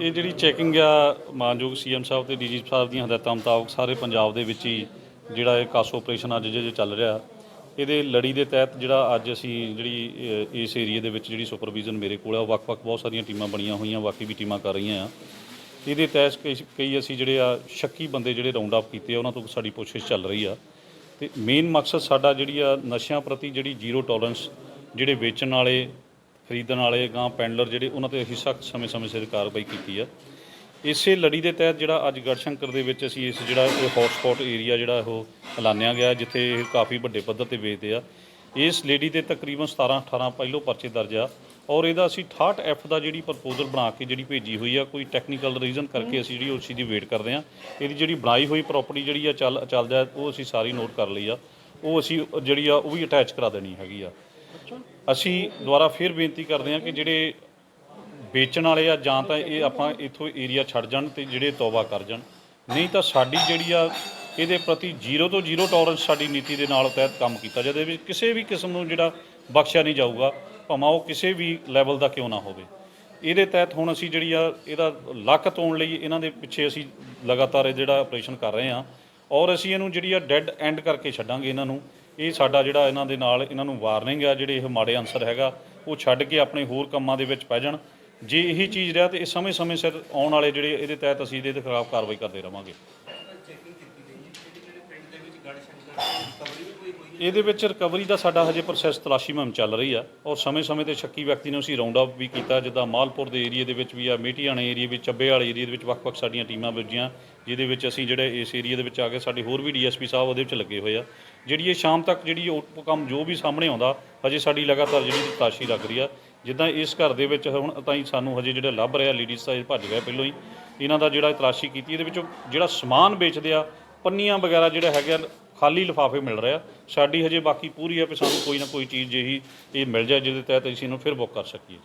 ਇਹ ਜਿਹੜੀ ਚੈਕਿੰਗ ਆ, ਮਾਨਯੋਗ ਸੀਐਮ ਸਾਹਿਬ ਤੇ ਡੀਜੀ ਸਾਹਿਬ ਦੀਆਂ ਹਦਾਇਤਾਂ ਮੁਤਾਬਕ ਸਾਰੇ ਪੰਜਾਬ ਦੇ ਵਿੱਚ ਹੀ ਜਿਹੜਾ ਇਹ ਕਾਸ ਆਪਰੇਸ਼ਨ ਅੱਜ ਜੇ ਚੱਲ ਰਿਹਾ। ਇਹਦੇ ਲੜੀ ਦੇ ਤਹਿਤ ਜਿਹੜਾ ਅੱਜ ਅਸੀਂ ਜਿਹੜੀ ਇਸ ਏਰੀਆ ਦੇ ਵਿੱਚ ਜਿਹੜੀ ਸੁਪਰਵੀਜ਼ਨ ਮੇਰੇ ਕੋਲ ਆ, ਉਹ ਵੱਖ-ਵੱਖ ਬਹੁਤ ਸਾਰੀਆਂ ਟੀਮਾਂ ਬਣੀਆਂ ਹੋਈਆਂ, ਬਾਕੀ ਵੀ ਟੀਮਾਂ ਕਰ ਰਹੀਆਂ ਆ। ਇਹਦੇ ਤਹਿਤ ਕਈ- ਕਈ ਅਸੀਂ ਜਿਹੜੇ ਆ, ਸ਼ੱਕੀ ਬੰਦੇ ਜਿਹੜੇ ਰਾਉਂਡ ਅਪ ਕੀਤੇ ਆ, ਉਹਨਾਂ ਤੋਂ ਸਾਡੀ ਪੁੱਛਗਿੱਛ ਚੱਲ ਰਹੀ ਆ। ਤੇ ਮੇਨ ਮਕਸਦ ਸਾਡਾ ਜਿਹੜੀ ਆ, ਨਸ਼ਿਆਂ ਪ੍ਰਤੀ ਜਿਹੜੀ ਜ਼ੀਰੋ ਟੋਲਰੈਂਸ ਜਿਹੜੇ ਵੇਚਣ ਵਾਲੇ ਖਰੀਦਣ ਵਾਲੇ ਗਾਂ ਪੈਂਡਲਰ ਜਿਹੜੇ ਉਹਨਾਂ ਤੇ ਅਸੀਂ ਸਖਤ ਸਮੇਂ-ਸਮੇਂ ਸਿਰ ਕਾਰਵਾਈ ਕੀਤੀ ਆ। ਇਸੇ ਲੜੀ ਦੇ ਤਹਿਤ ਜਿਹੜਾ ਅੱਜ ਗੜਸ਼ੰਕਰ ਦੇ ਵਿੱਚ ਅਸੀਂ ਇਸ ਜਿਹੜਾ ਇਹ ਹੌਟਸਪੌਟ ਏਰੀਆ ਜਿਹੜਾ ਉਹ ਐਲਾਨਿਆ ਗਿਆ, ਜਿੱਥੇ ਇਹ ਕਾਫੀ ਵੱਡੇ ਪੱਧਰ ਤੇ ਵੇਚਦੇ ਆ। ਇਸ ਲੇਡੀ ਤੇ ਤਕਰੀਬਨ 17 18 ਪਹਿਲੋਂ ਪਰਚੇ ਦਰਜ ਆ ਔਰ ਇਹਦਾ ਅਸੀਂ 68 ਐਫ ਦਾ ਜਿਹੜੀ ਪ੍ਰਪੋਜ਼ਲ ਬਣਾ ਕੇ ਜਿਹੜੀ ਭੇਜੀ ਹੋਈ ਆ, ਕੋਈ ਟੈਕਨੀਕਲ ਰੀਜ਼ਨ ਕਰਕੇ ਅਸੀਂ ਜਿਹੜੀ ਉਸ ਚੀਜ਼ ਦੀ ਵੇਟ ਕਰਦੇ ਆ। ਇਹਦੀ ਜਿਹੜੀ ਬਣਾਈ ਹੋਈ ਪ੍ਰਾਪਰਟੀ ਜਿਹੜੀ ਆ ਚੱਲ, ਚੱਲਦਾ, ਉਹ ਅਸੀਂ ਸਾਰੀ ਨੋਟ ਕਰ ਲਈ ਆ। ਉਹ ਅਸੀਂ ਜਿਹੜੀ ਆ, ਉਹ ਵੀ ਅਟੈਚ ਕਰਾ ਦੇਣੀ ਹੈਗੀ ਆ। ਅਸੀਂ ਦੁਬਾਰਾ ਫਿਰ ਬੇਨਤੀ ਕਰਦੇ ਹਾਂ ਕਿ ਜਿਹੜੇ ਵੇਚਣ ਵਾਲੇ ਆ, ਜਾਂ ਤਾਂ ਇਹ ਆਪਾਂ ਇੱਥੋਂ ਏਰੀਆ ਛੱਡ ਜਾਣ ਤੇ ਜਿਹੜੇ ਤੌਬਾ ਕਰ ਜਾਣ। ਨਹੀਂ ਤਾਂ ਸਾਡੀ ਜਿਹੜੀ ਆ, ਇਹਦੇ ਪ੍ਰਤੀ ਜ਼ੀਰੋ ਤੋਂ ਜ਼ੀਰੋ ਟੋਲਰੈਂਸ ਸਾਡੀ ਨੀਤੀ ਦੇ ਨਾਲ ਤਹਿਤ ਕੰਮ ਕੀਤਾ ਜਾਵੇ। ਵੀ ਕਿਸੇ ਵੀ ਕਿਸਮ ਨੂੰ ਜਿਹੜਾ ਬਖਸ਼ਿਆ ਨਹੀਂ ਜਾਊਗਾ, ਭਾਵੇਂ ਉਹ ਕਿਸੇ ਵੀ ਲੈਵਲ ਦਾ ਕਿਉਂ ਨਾ ਹੋਵੇ। ਇਹਦੇ ਤਹਿਤ ਹੁਣ ਅਸੀਂ ਜਿਹੜੀ ਆ, ਇਹਦਾ ਲੱਕ ਤੋਣ ਲਈ ਇਹਨਾਂ ਦੇ ਪਿੱਛੇ ਅਸੀਂ ਲਗਾਤਾਰ ਇਹ ਜਿਹੜਾ ਆਪਰੇਸ਼ਨ ਕਰ ਰਹੇ ਹਾਂ। ਔਰ ਅਸੀਂ ਇਹਨੂੰ ਜਿਹੜੀ ਆ ਡੈੱਡ ਐਂਡ ਕਰਕੇ ਛੱਡਾਂਗੇ ਇਹਨਾਂ ਨੂੰ। ਇਹ ਸਾਡਾ ਜਿਹੜਾ ਇਹਨਾਂ ਦੇ ਨਾਲ ਇਹਨਾਂ ਨੂੰ ਵਾਰਨਿੰਗ ਆ, ਜਿਹੜੇ ਇਹ ਮਾੜੇ ਅਨਸਰ ਹੈਗਾ, ਉਹ ਛੱਡ ਕੇ ਆਪਣੇ ਹੋਰ ਕੰਮਾਂ ਦੇ ਵਿੱਚ ਪੈ ਜਾਣ। ਜੇ ਇਹੀ ਚੀਜ਼ ਰਿਹਾ ਤੇ ਇਹ ਸਮੇਂ-ਸਮੇਂ ਸਿਰ ਆਉਣ ਵਾਲੇ ਜਿਹੜੇ ਇਹਦੇ ਤਹਿਤ ਅਸੀਂ ਇਹਦੇ ਖਿਲਾਫ ਕਾਰਵਾਈ ਕਰਦੇ ਰਵਾਂਗੇ। ਇਹਦੇ ਵਿੱਚ ਰਿਕਵਰੀ ਦਾ ਸਾਡਾ ਹਜੇ ਪ੍ਰੋਸੈਸ ਤਲਾਸ਼ੀ ਮੁਹਿੰਮ ਚੱਲ ਰਹੀ ਆ ਔਰ ਸਮੇਂ-ਸਮੇਂ ਤੇ ਸ਼ੱਕੀ ਵਿਅਕਤੀ ਨੂੰ ਅਸੀਂ ਰਾਉਂਡ ਅਪ ਵੀ ਕੀਤਾ, ਜਿੱਦਾਂ ਮਾਲਪੁਰ ਦੇ ਏਰੀਆ ਦੇ ਵਿੱਚ ਵੀ ਆ, ਮੇਟੀਆਣੇ ਏਰੀਆ ਵਿੱਚ, ਚੱਬੇ ਵਾਲੇ ਏਰੀਆ ਦੇ ਵਿੱਚ ਵੱਖ-ਵੱਖ ਸਾਡੀਆਂ ਟੀਮਾਂ ਵੱਜੀਆਂ, ਜਿਹਦੇ ਵਿੱਚ ਅਸੀਂ ਜਿਹੜੇ ਇਸ ਏਰੀਆ ਦੇ ਵਿੱਚ ਆ ਕੇ ਸਾਡੇ ਹੋਰ ਵੀ ਡੀਐਸਪੀ ਸਾਹਿਬ ਉਹਦੇ ਵਿੱਚ ਲੱਗੇ ਹੋਏ ਆ। ਜਿਹੜੀ ਇਹ ਸ਼ਾਮ ਤੱਕ ਜਿਹੜੀ ਉਹ ਕੰਮ ਜੋ ਵੀ ਸਾਹਮਣੇ ਆਉਂਦਾ, ਹਜੇ ਸਾਡੀ ਲਗਾਤਾਰ ਜਿਹੜੀ ਤਲਾਸ਼ੀ ਲੱਗ ਰਹੀ ਆ। ਜਿੱਦਾਂ ਇਸ ਘਰ ਦੇ ਵਿੱਚ ਹੁਣ ਤਾਈਂ ਸਾਨੂੰ ਹਜੇ ਜਿਹੜਾ ਲੱਭ ਰਿਹਾ ਲੇਡੀਜ਼ ਤਾਂ ਭੱਜ ਗਿਆ ਪਹਿਲਾਂ ਹੀ। ਇਹਨਾਂ ਦਾ ਜਿਹੜਾ ਤਲਾਸ਼ੀ ਕੀਤੀ, ਇਹਦੇ ਵਿੱਚੋਂ ਜਿਹੜਾ ਸਮਾਨ ਵੇਚਦੇ ਆ, ਪੰਨੀਆਂ ਵਗੈਰਾ ਜਿਹੜਾ ਹੈਗਾ ਖਾਲੀ ਲਿਫਾਫੇ ਮਿਲ ਰਿਹਾ ਸਾਡੀ ਹਜੇ ਬਾਕੀ ਪੂਰੀ ਹੈ ਵੀ ਸਾਨੂੰ ਕੋਈ ਨਾ ਕੋਈ ਚੀਜ਼ ਜਿਹੀ ਇਹ ਮਿਲ ਜਾਏ, ਜਿਹਦੇ ਤਹਿਤ ਅਸੀਂ ਇਹਨੂੰ ਫਿਰ ਬੁੱਕ ਕਰ ਸਕੀਏ।